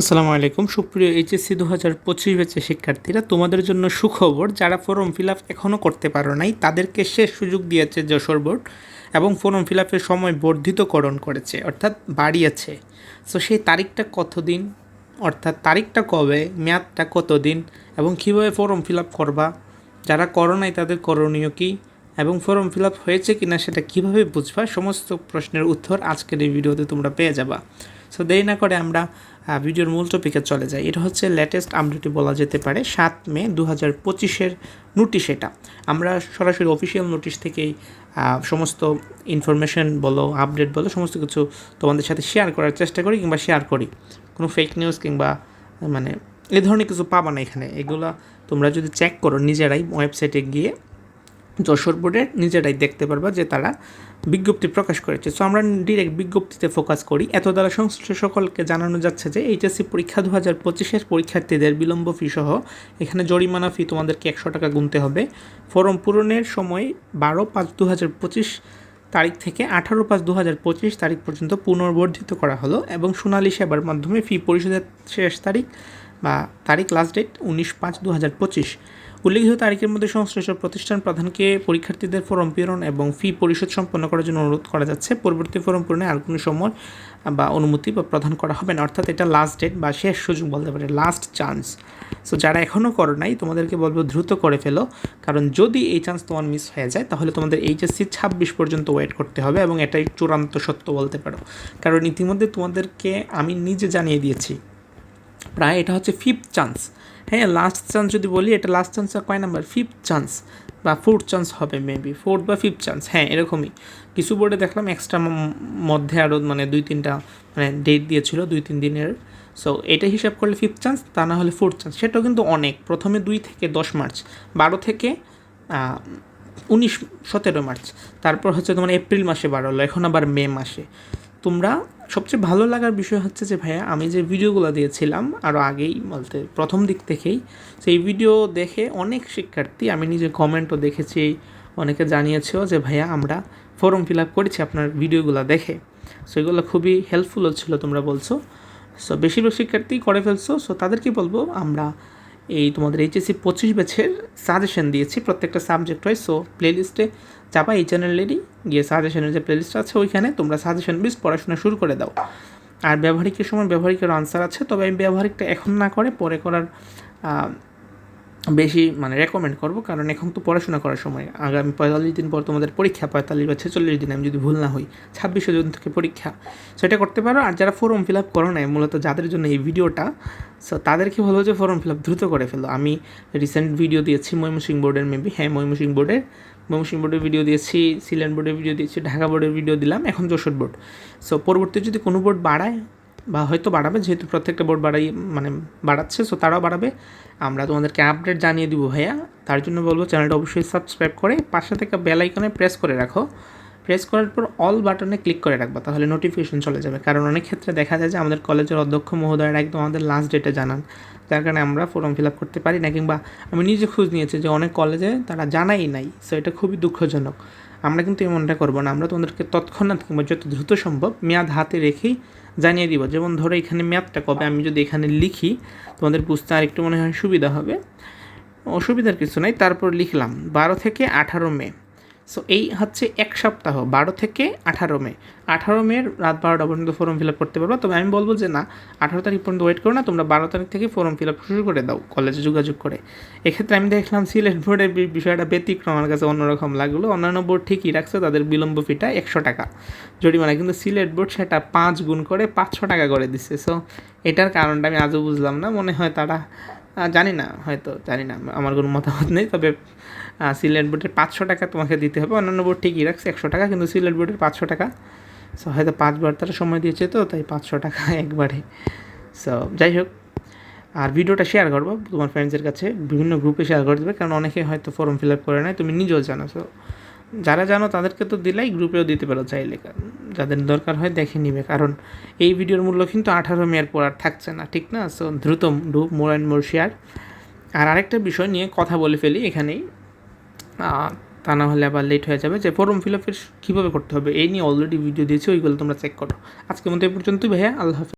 আসসালামু আলাইকুম। সুপ্রিয় এইচএসসি দু হাজার পঁচিশ ব্যাচের শিক্ষার্থীরা, তোমাদের জন্য সুখবর, যারা ফর্ম ফিল আপ এখনও করতে পারো নাই, তাদেরকে শেষ সুযোগ দিয়েছে যশোর বোর্ড এবং ফর্ম ফিল আপের সময় বর্ধিতকরণ করেছে, অর্থাৎ বাড়িয়েছে। সো সেই তারিখটা কতদিন? অর্থাৎ তারিখটা কবে? মেয়াদটা কতদিন? এবং কীভাবে ফর্ম ফিল আপ করবা? যারা করো নাই, তাদের করণীয় কী? এবং ফর্ম ফিল আপ হয়েছে কি না সেটা কীভাবে বুঝবা? সমস্ত প্রশ্নের উত্তর আজকের এই ভিডিওতে তোমরা পেয়ে যাবা। সো দেরি না করে আমরা ভিডিওর মূল টপিকে চলে যাই। এটা হচ্ছে লেটেস্ট আপডেটই বলা যেতে পারে, সাত মে দু হাজার পঁচিশের নোটিশ এটা। আমরা সরাসরি অফিসিয়াল নোটিশ থেকেই সমস্ত ইনফরমেশন বলো আপডেট বলো, সমস্ত কিছু তোমাদের সাথে শেয়ার করার চেষ্টা করি কিংবা শেয়ার করি। কোনো ফেক নিউজ কিংবা মানে এ ধরনের কিছু পাবা না এখানে। এগুলা তোমরা যদি চেক করো নিজেরাই ওয়েবসাইটে গিয়ে যশোর বোর্ডের নিজেরাই দেখতে পারবা যে তারা বিজ্ঞপ্তি প্রকাশ করেছে। সো আমরা ডিরেক্ট বিজ্ঞপ্তিতে ফোকাস করি। এত দ্বারা সংশ্লিষ্ট সকলকে জানানো যাচ্ছে যে এইচএসসি পরীক্ষা দু হাজার পঁচিশের পরীক্ষার্থীদের বিলম্ব ফি সহ এখানে জরিমানা ফি তোমাদেরকে একশো টাকা গুনতে হবে। ফর্ম পূরণের সময় বারো পাঁচ দু হাজার পঁচিশ তারিখ থেকে আঠারো পাঁচ দু হাজার পঁচিশ তারিখ পর্যন্ত পুনর্বর্ধিত করা হলো এবং সোনালী সেবার মাধ্যমে ফি পরিশোধের শেষ তারিখ বা তারিখ লাস্ট ডেট উনিশ পাঁচ দু হাজার পঁচিশ। উল্লেখিত তারিখের মধ্যে সংশ্লিষ্ট প্রতিষ্ঠান প্রধানকে পরীক্ষার্থীদের ফর্ম পূরণ এবং ফি পরিশোধ সম্পন্ন করার জন্য অনুরোধ করা যাচ্ছে। পরবর্তী ফর্ম পূরণে আর কোনো সময় বা অনুমতি বা প্রদান করা হবে না। অর্থাৎ এটা লাস্ট ডেট বা শেষ সুযোগ বলতে পারে লাস্ট চান্স সো যারা এখনও করো নাই, তোমাদেরকে বলব দ্রুত করে ফেলো। কারণ যদি এই চান্স তোমার মিস হয়ে যায়, তাহলে তোমাদের এইচএসসি ছাব্বিশ পর্যন্ত ওয়েট করতে হবে এবং এটাই চূড়ান্ত সত্য বলতে পারো। কারণ ইতিমধ্যে তোমাদেরকে আমি নিজে জানিয়ে দিয়েছি। প্রায় এটা হচ্ছে ফিফথ চান্স হ্যাঁ লাস্ট চান্স যদি বলি, এটা লাস্ট চান্স কয় নাম্বার ফিফথ চান্স বা ফোর্থ চান্স হবে মেবি ফোর্থ বা ফিফথ চান্স হ্যাঁ এরকমই। কিছু বোর্ডে দেখলাম এক্সট্রা মধ্যে আরও মানে দুই তিনটা মানে ডেট দিয়েছিল, দুই তিন দিনের। সো এটা হিসাব করলে ফিফথ চান্স তা না হলে ফোর্থ চান্স সেটাও কিন্তু অনেক। প্রথমে দুই থেকে দশ মার্চ, বারো থেকে উনিশ, সতেরো মার্চ। তারপর হচ্ছে তোমার এপ্রিল মাসে বাড়ালো এখন আবার মে মাসে। তোমরা সবচেয়ে ভালো লাগার বিষয় হচ্ছে যে, ভাইয়া, আমি যে ভিডিওগুলো দিয়েছিলাম আরও আগেই, বলতে প্রথম দিক থেকেই, সেই ভিডিও দেখে অনেক শিক্ষার্থী, আমি নিজে কমেন্টও দেখেছি, অনেকে জানিয়েছেও যে, ভাইয়া, আমরা ফর্ম ফিল আপ করেছি আপনার ভিডিওগুলো দেখে। সো এগুলো খুবই হেল্পফুল হচ্ছিল তোমরা বলছো। সো বেশিরভাগ শিক্ষার্থী করে ফেলছো। সো তাদেরকে বলব? আমরা এই তোমাদের এইচএসসি পঁচিশ ব্যাচের সাজেশন দিয়েছি প্রত্যেকটা সাবজেক্ট হয় সো প্লেলিস্টে চাপা এই চ্যানেলেরই গিয়ে সাজেশনের যে প্লেলিস্ট আছে ওইখানে তোমরা সাজেশন বেস পড়াশোনা শুরু করে দাও। আর ব্যবহারিকের সময় ব্যবহারিকের আনসার আছে, তবে আমি ব্যবহারিকটা এখন না করে পরে করার বেশি মানে রেকমেন্ড করব, কারণ এখন তো পড়াশোনা করার সময়। আগামী পঁয়তাল্লিশ দিন পর তোমাদের পরীক্ষা, পঁয়তাল্লিশ বা ছেচল্লিশ দিন আমি যদি ভুল না হই, ছাব্বিশে জুন থেকে পরীক্ষা। সেটা করতে পারো, আর যারা ফর্ম ফিল আপ করো নাই, মূলত যাদের জন্য এই ভিডিওটা সো তাদেরকে বলব যে ফর্ম ফিল আপ দ্রুত করে ফেলো। আমি রিসেন্ট ভিডিও দিয়েছি ময়মনসিং বোর্ডের মেবি হ্যাঁ ময়মনসিং বোর্ডের ময়মনসিং বোর্ডের ভিডিও দিয়েছি, সিলেট বোর্ডের ভিডিও দিয়েছি, ঢাকা বোর্ডের ভিডিও দিলাম, এখন যশোর বোর্ড সো পরবর্তী যদি কোনো বোর্ড বাড়ায় বা হয়তো বাড়াবে, যেহেতু প্রত্যেকটা বোর্ড বাড়াই মানে বাড়াচ্ছে সো তারাও বাড়াবে। আমরা তোমাদেরকে আপডেট জানিয়ে দিব, ভাইয়া। তার জন্য বলব, চ্যানেলটা অবশ্যই সাবস্ক্রাইব করে পাশে থেকে বেল আইকনে প্রেস করে রাখো। প্রেস করার পর অল বাটনে ক্লিক করে রাখবা, তাহলে নোটিফিকেশন চলে যাবে। কারণ অনেক ক্ষেত্রে দেখা যায় যে আমাদের কলেজের অধ্যক্ষ মহোদয়রা একদম আমাদের লাস্ট ডেটে জানান। যার কারণে আমরা ফর্ম ফিল আপ করতে পারি না, কিংবা আমি নিজে খোঁজ নিয়েছি যে অনেক কলেজে তারা জানাই নাই সো এটা খুবই দুঃখজনক। আমরা কিন্তু এমনটা করব না, আমরা তোমাদেরকে তৎক্ষণাৎ কিংবা যত দ্রুত সম্ভব মেয়াদ হাতে রেখেই জানিয়ে দিব। যেমন ধরো এখানে ম্যাথটা কবে আমি যদি এখানে লিখি, তোমাদের বুঝতে আরেকটু মনে হয় সুবিধা হবে। অসুবিধার কিছু নাই, তারপর লিখলাম, বারো থেকে আঠারো মে। সো এই হচ্ছে এক সপ্তাহ, বারো থেকে আঠারো মে। আঠারো মের রাত বারোটা পর্যন্ত ফর্ম ফিল আপ করতে পারব। তবে আমি বলব যে না, আঠারো তারিখ পর্যন্ত ওয়েট করো না, তোমরা বারো তারিখ থেকে ফর্ম ফিল আপ শুরু করে দাও কলেজে যোগাযোগ করে। এক্ষেত্রে আমি দেখলাম সিলেট বোর্ডের বিষয়টা ব্যতিক্রম, আমার কাছে অন্যরকম লাগল। অন্যান্য বোর্ড ঠিকই রাখছে, তাদের বিলম্ব ফিটা একশো টাকা। জরিমানা, কিন্তু সিলেট বোর্ড সেটা পাঁচ গুণ করে পাঁচশো টাকা করে দিচ্ছে সো এটার কারণটা আমি আজও বুঝলাম না। মনে হয় তারা জানি না, হয়তো জানি না, আমার কোনো মতামত নেই। তবে সিলেট বোর্ডের পাঁচশো টাকা তোমাকে দিতে হবে। অন্যান্য বোর্ড ঠিকই রাখছে, একশো টাকা, কিন্তু সিলেট বোর্ডের পাঁচশো টাকা। সো হয়তো পাঁচবার তারা সময় দিয়েছে তো, তাই পাঁচশো টাকা একবারে। সো যাই হোক, আর ভিডিওটা শেয়ার করব। তোমার ফ্রেন্ডসের কাছে বিভিন্ন গ্রুপে শেয়ার করে দেবে, কারণ অনেকে হয়তো ফর্ম ফিল আপ করে নেয় তুমি নিজেও জানো। সো যারা জানো, তাদেরকে তো দিলেই গ্রুপেও দিতে পারো চাইলে। যাদের দরকার হয়, দেখে নিবে। কারণ এই ভিডিওর মূল্য কিন্তু আঠারো মেয়ের পর আর থাকছে না, ঠিক না? সো দ্রুত do more and more share আর আরেকটা বিষয় নিয়ে কথা বলে ফেলি এখানেই। তা না হলে আবার লেট হয়ে যাবে। যে ফর্ম ফিল আপের কীভাবে করতে হবে? এই নিয়ে অলরেডি ভিডিও দিয়েছি, ওইগুলো তোমরা চেক করো। আজকের মতো এই পর্যন্তই ভাইয়া, আল্লাহ হাফিজ।